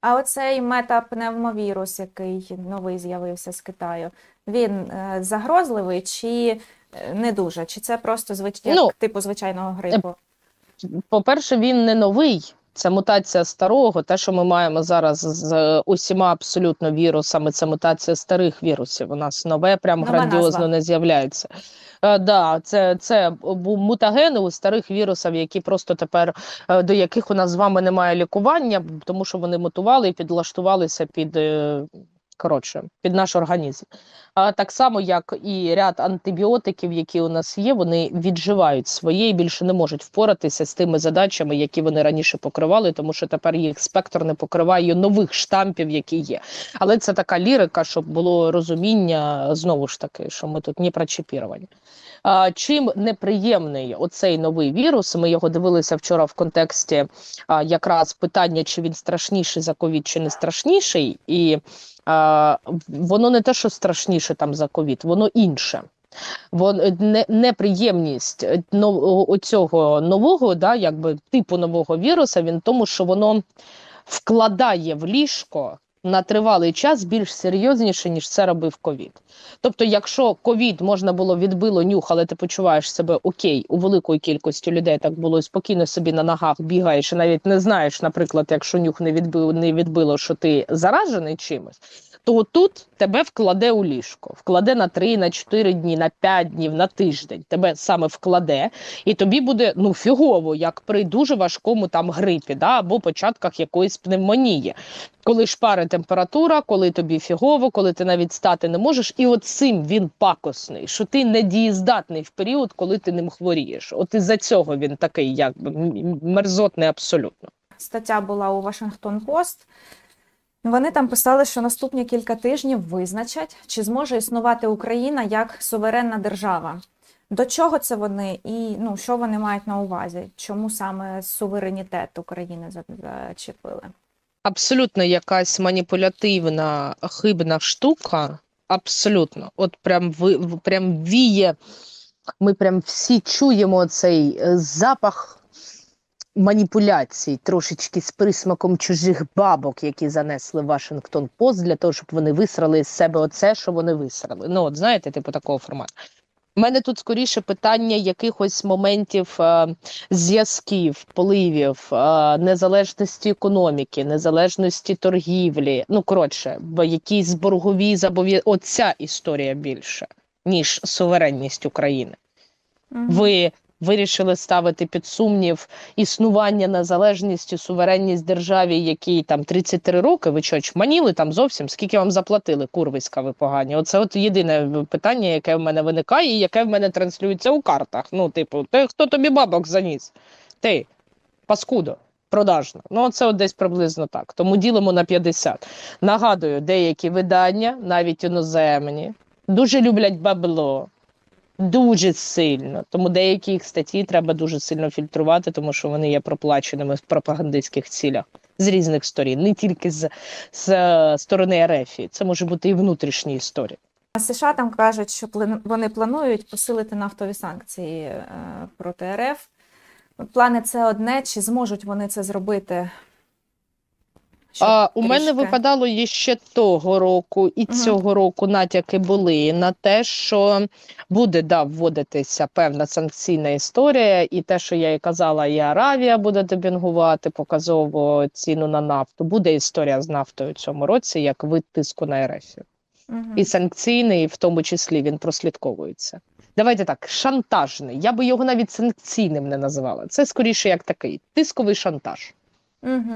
А оцей метапневмовірус, який новий з'явився з Китаю, він е, загрозливий чи е, не дуже? Чи це просто звич... як Ну, типу звичайного грипу? По-перше, він не новий. Це мутація старого. Те, що ми маємо зараз з усіма абсолютно вірусами, це мутація старих вірусів. У нас нове, прям Нова грандіозно назва. не з'являється. Е, да, це, це мутагени у старих вірусів, які просто тепер е, до яких у нас з вами немає лікування, тому що вони мутували і підлаштувалися під. Коротше, під наш організм. А так само, як і ряд антибіотиків, які у нас є, вони відживають своє і більше не можуть впоратися з тими задачами, які вони раніше покривали, тому що тепер їх спектр не покриває нових штампів, які є. Але це така лірика, щоб було розуміння знову ж таки, що ми тут не прочіпіровані. А, чим неприємний оцей новий вірус? Ми його дивилися вчора в контексті а, якраз питання, чи він страшніший за ковід, чи не страшніший, і воно не те, що страшніше там за ковід, воно інше. Вон не, неприємність е, но, оцього нового, да, якби типу нового віруса, він тому, що воно вкладає в ліжко на тривалий час більш серйозніше, ніж це робив ковід. Тобто, якщо ковід можна було відбило нюх, але ти почуваєш себе окей, у великої кількості людей так було і спокійно собі на ногах бігаєш і навіть не знаєш, наприклад, якщо нюх не відбило, не відбило, що ти заражений чимось. То тут тебе вкладе у ліжко, вкладе на 3, на 4 дні, на 5 днів, на тиждень. Тебе саме вкладе, і тобі буде ну фігово, як при дуже важкому там грипі, да, або початках якоїсь пневмонії. Коли шпари температура, коли тобі фігово, коли ти навіть стати не можеш, і от цим він пакосний, що ти не дієздатний в період, коли ти ним хворієш. От із-за цього він такий, м- мерзотний абсолютно. Стаття була у Вашингтон Пост. Вони там писали, що наступні кілька тижнів визначать, чи зможе існувати Україна як суверенна держава. До чого це вони і ну, що вони мають на увазі? Чому саме суверенітет України зачепили? абсолютно якась маніпулятивна хибна штука. Абсолютно, от прям ви прям віє. Ми прям всі чуємо цей е, запах маніпуляцій, трошечки з присмаком чужих бабок, які занесли Вашингтон Пост для того, щоб вони висрали з себе оце, що вони висрали. Ну, от знаєте, типу такого формату. У мене тут скоріше питання якихось моментів е, зв'язків, впливів, е, незалежності економіки, незалежності торгівлі. Ну коротше, бо якісь боргові зобов'язання. Оця історія більше, ніж суверенність України. Мгм. Ви вирішили ставити під сумнів існування незалежність і суверенність державі, якій там 33 роки. Ви що, чманіли там зовсім? Скільки вам заплатили? Курвиська ви погані? Оце от єдине питання, яке в мене виникає, і яке в мене транслюється у картах. Ну, типу, ти хто тобі бабок заніс? Ти, паскудо. Продажно. Ну, це от десь приблизно так. Тому ділимо на 50. Нагадую, деякі видання, навіть іноземні, дуже люблять бабло. Дуже сильно. Тому деякі їх статті треба дуже сильно фільтрувати, тому що вони є проплаченими в пропагандистських цілях з різних сторін, не тільки з, з сторони РФ. Це може бути і внутрішні історії. США там кажуть, що вони планують посилити нафтові санкції е, проти РФ. Плани це одне, чи зможуть вони це зробити? А, у мене випадало і ще того року, і Мгм. цього року натяки були на те, що буде да, вводитися певна санкційна історія, і те, що я і казала, і Аравія буде демпінгувати показово ціну на нафту. Буде історія з нафтою в цьому році, як вид тиску на РФ. Мгм. І санкційний, в тому числі, він прослідковується. Давайте так, шантажний. Я би його навіть санкційним не називала. Це скоріше як такий тисковий шантаж. Угу.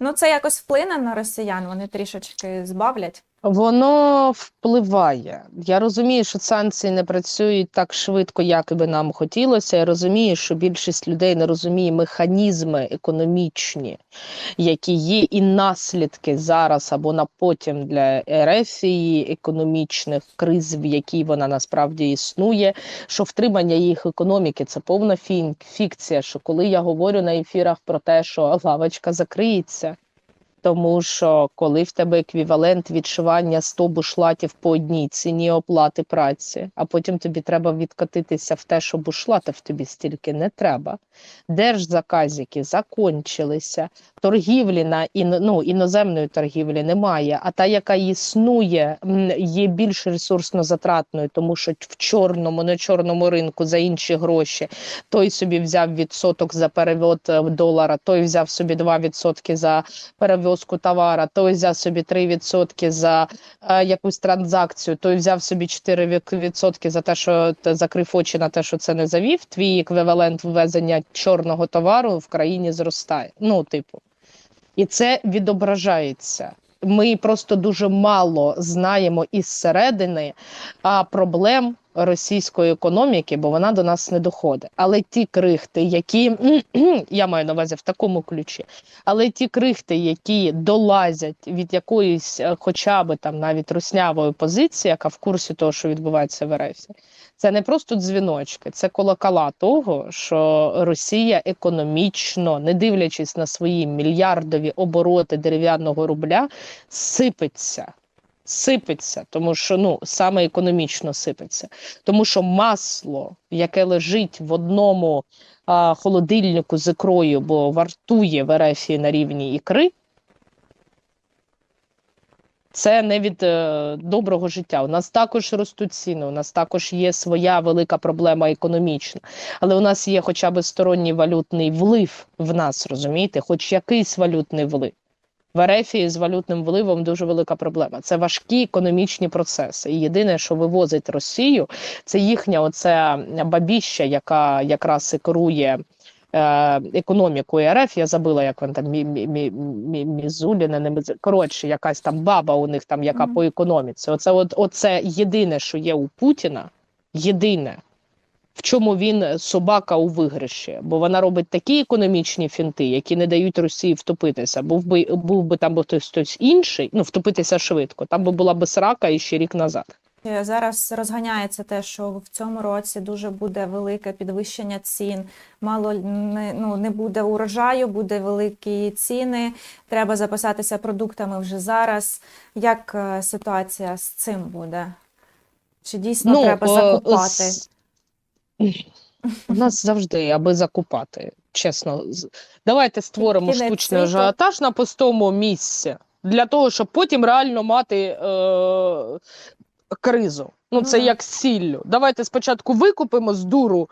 Ну, це якось вплине на росіян, вони трішечки збавлять. Воно впливає. Я розумію, що санкції не працюють так швидко, як би нам хотілося. Я розумію, що більшість людей не розуміє механізми економічні, які є, і наслідки зараз або на потім для ерефії економічних криз, в якій вона насправді існує. Що втримання їх економіки це повна фікція. Що коли я говорю на ефірах про те, що лавочка закриється. Тому що коли в тебе еквівалент відшивання 100 бушлатів по одній ціні оплати праці, а потім тобі треба відкатитися в те, що бушлатів тобі стільки не треба. Держзаказики закончилися, торгівлі на ін, ну, іноземної торгівлі немає, а та, яка існує, є більш ресурсно затратною, тому що в чорному, не чорному ринку за інші гроші той собі взяв відсоток за перевод е, долара, той взяв собі 2% за перевозку товара, той взяв собі 3% за е, якусь транзакцію, той взяв собі 4% за те, що закрив очі на те, що це не завів. Твій еквівалент ввезення чорного товару в країні зростає. Ну, типу, і це відображається. Ми просто дуже мало знаємо із середини а, проблем російської економіки, бо вона до нас не доходить. Але ті крихти, які я маю на увазі в такому ключі, але ті крихти, які долазять від якоїсь, е, хоча б там навіть руснявої позиції, яка в курсі того, що відбувається в РФ, це не просто дзвіночки, це колокола того, що Росія економічно, не дивлячись на свої мільярдові обороти дерев'яного рубля, сипеться. Сипеться, тому що ну саме економічно сипеться, тому що масло, яке лежить в одному а, холодильнику з ікрою, бо вартує в РФ на рівні ікри, це не від е, доброго життя. У нас також ростуть ціни, у нас також є своя велика проблема економічна, але у нас є хоча б сторонній валютний влив в нас, розумієте, хоч якийсь валютний влив. В Ерефії з валютним вливом дуже велика проблема. Це важкі економічні процеси. І єдине, що вивозить Росію, це їхня оця бабіща, яка якраз і керує е, економікою РФ. Я забула, як вона там мі, мі, мі, мі, Мізуліна, не Мізу- коротше, якась там баба у них там, яка Мгм. по економіці. Оце, от, оце єдине, що є у Путіна, єдине. В чому він е, собака у виграші, бо вона робить такі економічні фінти, які не дають Росії втопитися. Був би був би там би хтось інший, ну втопитися швидко. Там би була би срака і ще рік назад. Е, Зараз розганяється те, що в цьому році дуже буде велике підвищення цін. Мало не, ну, не буде урожаю, буде великі ціни. Треба запасатися продуктами вже зараз. Як е, ситуація з цим буде? Чи дійсно треба е, закупати? с- У нас завжди, аби закупати. Чесно, давайте створимо Кінець штучний світу. ажіотаж на пустому місці для того, щоб потім реально мати е- кризу. Ну, це як з сіллю. Давайте спочатку викупимо з дуру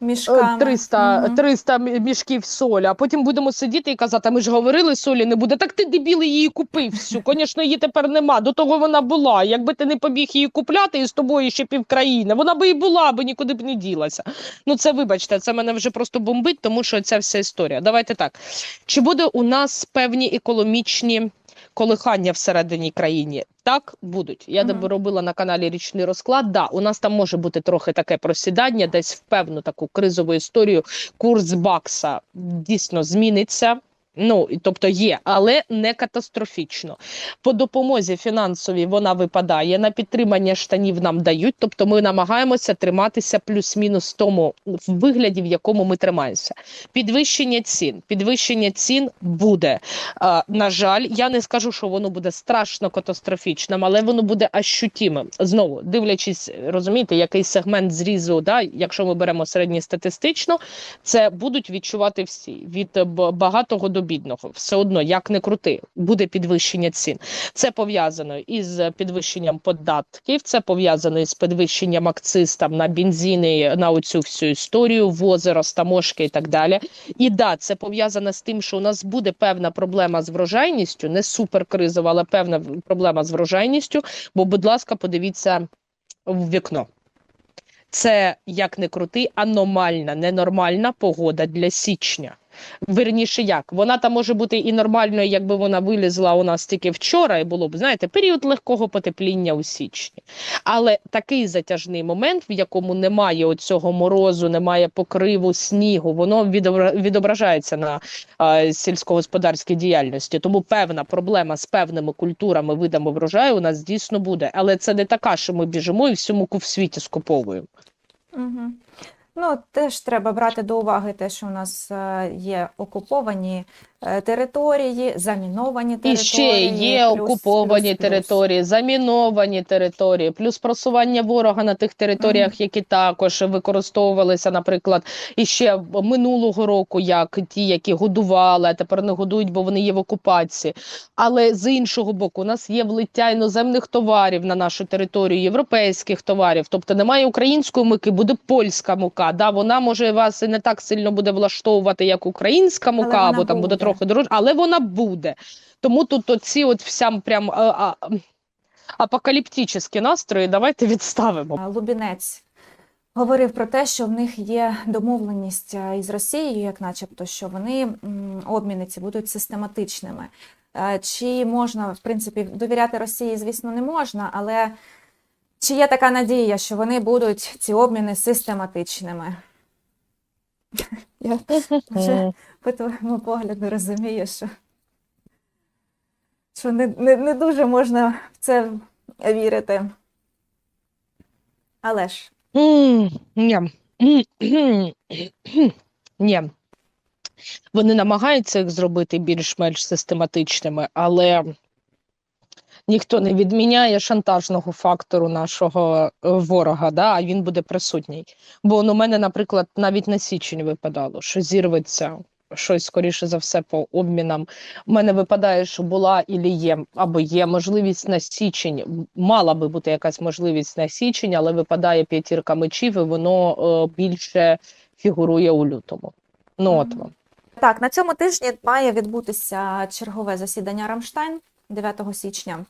Мішками. 300, Мгм. 300 мішків солі, а потім будемо сидіти і казати, а ми ж говорили, солі не буде. Так ти дебіл її купив всю. Звісно, її тепер нема. До того вона була. Якби ти не побіг її купляти, і з тобою ще півкраїни, вона би і була, би нікуди б не ділася. Ну це вибачте, це мене вже просто бомбить, тому що ця вся історія. Давайте так. Чи буде у нас певні економічні колихання всередині країни? Так, будуть. Я mm робила на каналі річний розклад. Да, у нас там може бути трохи таке просідання, десь в певну таку кризову історію. Курс бакса дійсно зміниться. Ну, тобто є, але не катастрофічно. По допомозі фінансовій вона випадає. На підтримання штанів нам дають. Тобто ми намагаємося триматися плюс-мінус тому в вигляді, в якому ми тримаємося. Підвищення цін. Підвищення цін буде. А, на жаль, я не скажу, що воно буде страшно катастрофічним, але воно буде ощутимим. Знову дивлячись, розумієте, який сегмент зрізу, да, якщо ми беремо середньостатистично, це будуть відчувати всі від багатого до бідного. Все одно, як не крути, буде підвищення цін. Це пов'язано із підвищенням податків, це пов'язано із підвищенням акциз там на бензини, на оцю всю історію, вози, розтаможки і так далі. І да, це пов'язано з тим, що у нас буде певна проблема з врожайністю, не суперкризова, але певна проблема з врожайністю. Бо, будь ласка, подивіться в вікно. Це як не крути, аномальна, ненормальна погода для січня. Верніше, як вона там може бути і нормальною, якби вона вилізла у нас тільки вчора, і було б знаєте, період легкого потепління у січні. Але такий затяжний момент, в якому немає оцього морозу, немає покриву снігу, воно відображається на е, сільськогосподарській діяльності. Тому певна проблема з певними культурами, видами врожаю у нас дійсно буде. Але це не така, що ми біжимо і всю муку в світі скуповуємо. Угу. Ну, теж треба брати до уваги те, що у нас е, є окуповані території, заміновані І території. ще є плюс- окуповані плюс- плюс. території, заміновані території, плюс просування ворога на тих територіях, які також використовувалися, наприклад, і ще минулого року, як ті, які годували, а тепер не годують, бо вони є в окупації. Але з іншого боку, у нас є влиття іноземних товарів на нашу територію, європейських товарів. Тобто немає української муки, буде польська мука. Да, вона може вас і не так сильно буде влаштовувати, як українська мука, або там буде буде. Трохи дорожче, але вона буде. Тому тут оці от вся прям а, а, апокаліптичні настрої давайте відставимо. Лубінець говорив про те, що в них є домовленість е, із Росією, як начебто, що вони м, обміни будуть систематичними. Е, Чи можна, в принципі, довіряти Росії, звісно, не можна, але чи є така надія, що вони будуть ці обміни систематичними? Я вже по твоєму погляду розумію, що, що не, не, не дуже можна в це вірити. Але ж. Ні. Вони намагаються їх зробити більш-менш систематичними, але ніхто не відміняє шантажного фактору нашого е, ворога, да, а він буде присутній. Бо ну, у мене, наприклад, навіть на січень випадало, що зірветься щось скоріше за все по обмінам. У мене випадає, що була і є, або є можливість на січень. Мала би бути якась можливість на січень, але випадає п'ятірка мечів, і воно е, більше фігурує у лютому. Ну, от вам. так, на цьому тижні має відбутися чергове засідання Рамштайн 9 січня.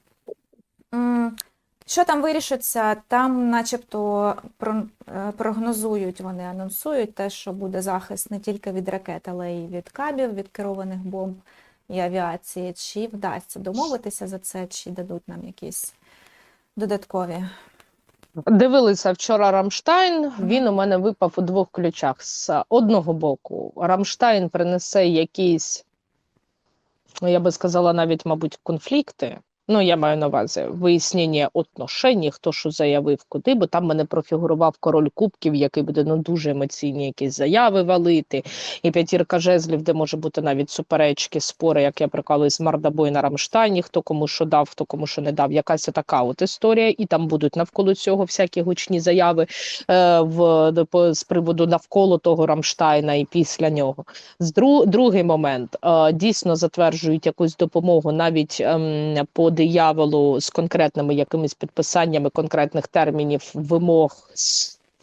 Що там вирішиться? Там, начебто, е, прогнозують, вони анонсують те, що буде захист не тільки від ракет, але й від кабів, від керованих бомб і авіації. Чи вдасться домовитися за це, чи дадуть нам якісь додаткові? Дивилися вчора Рамштайн. Він у мене випав у двох ключах. З одного боку, Рамштайн принесе якісь, ну я би сказала, навіть, мабуть, конфлікти. Ну, я маю на увазі вияснення отношень, хто що заявив куди, бо там мене профігурував король кубків, який буде ну дуже емоційні якісь заяви валити, і п'ятірка жезлів, де може бути навіть суперечки, спори, як я прикалую з Мардабой на Рамштайні, хто кому що дав, хто кому що не дав. Якась така от історія, і там будуть навколо цього всякі гучні заяви е, в по- з приводу навколо того Рамштайна і після нього. З дру, другий момент е, дійсно затверджують якусь допомогу навіть ем, по дияволу з конкретними якимись підписаннями конкретних термінів, вимог,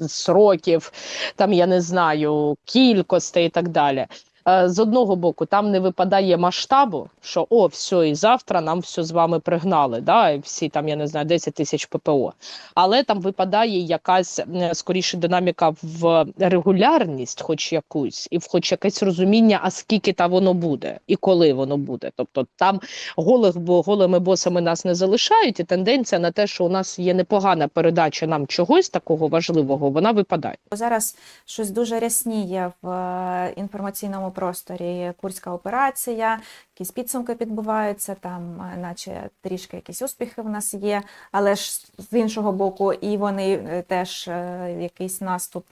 сроків, там я не знаю, кількостей і так далі. Е, З одного боку, там не випадає масштабу, що о, все, і завтра нам все з вами пригнали, да, і всі там, я не знаю, 10 тисяч ППО. Але там випадає якась скоріше динаміка в регулярність, хоч якусь, і в хоч якесь розуміння, а скільки та воно буде і коли воно буде. Тобто там голих бо голими босами нас не залишають, і тенденція на те, що у нас є непогана передача нам чогось такого важливого, вона випадає. Зараз щось дуже рясніє в е, інформаційному просторі. Курська операція, якісь підсумки підбуваються, там, е, наче трішки якісь успіхи в нас є, але ж з іншого боку, і вони е, теж е, якийсь наступ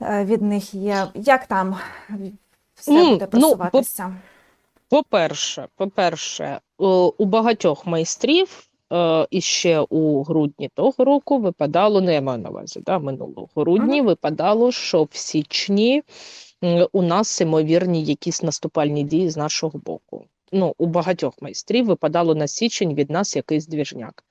від них є. Як там все М, буде ну, по- просуватися? По-перше, по-перше, е, у багатьох майстрів і ще у грудні того року випадало, ну я маю на увазі, да, минулого грудні випадало, що в січні у нас ймовірні якісь наступальні дії з нашого боку. Ну, у багатьох майстрів випадало на січень від нас якийсь двіжняк.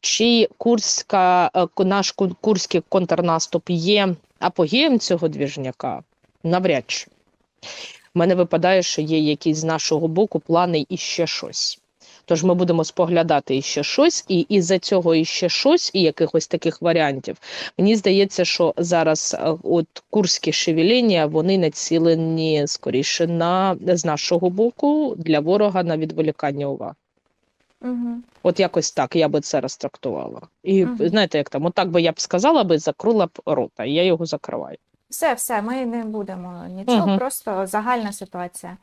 Чи курська, е, наш курський контрнаступ є апогеєм цього двіжняка? Навряд чи. У мене випадає, що є якісь з нашого боку плани і ще щось. Тож ми будемо споглядати іще щось, і із-за цього іще щось, і якихось таких варіантів. Мені здається, що зараз е, от курські шевеління, вони націлені скоріше на з нашого боку для ворога на відволікання уваги. Угу. От якось так я би це розтрактувала. І Мгм. знаєте, як там, отак би я б сказала би, закрила б рота, і я його закриваю. Все, все, ми не будемо нічого, Мгм. просто загальна ситуація.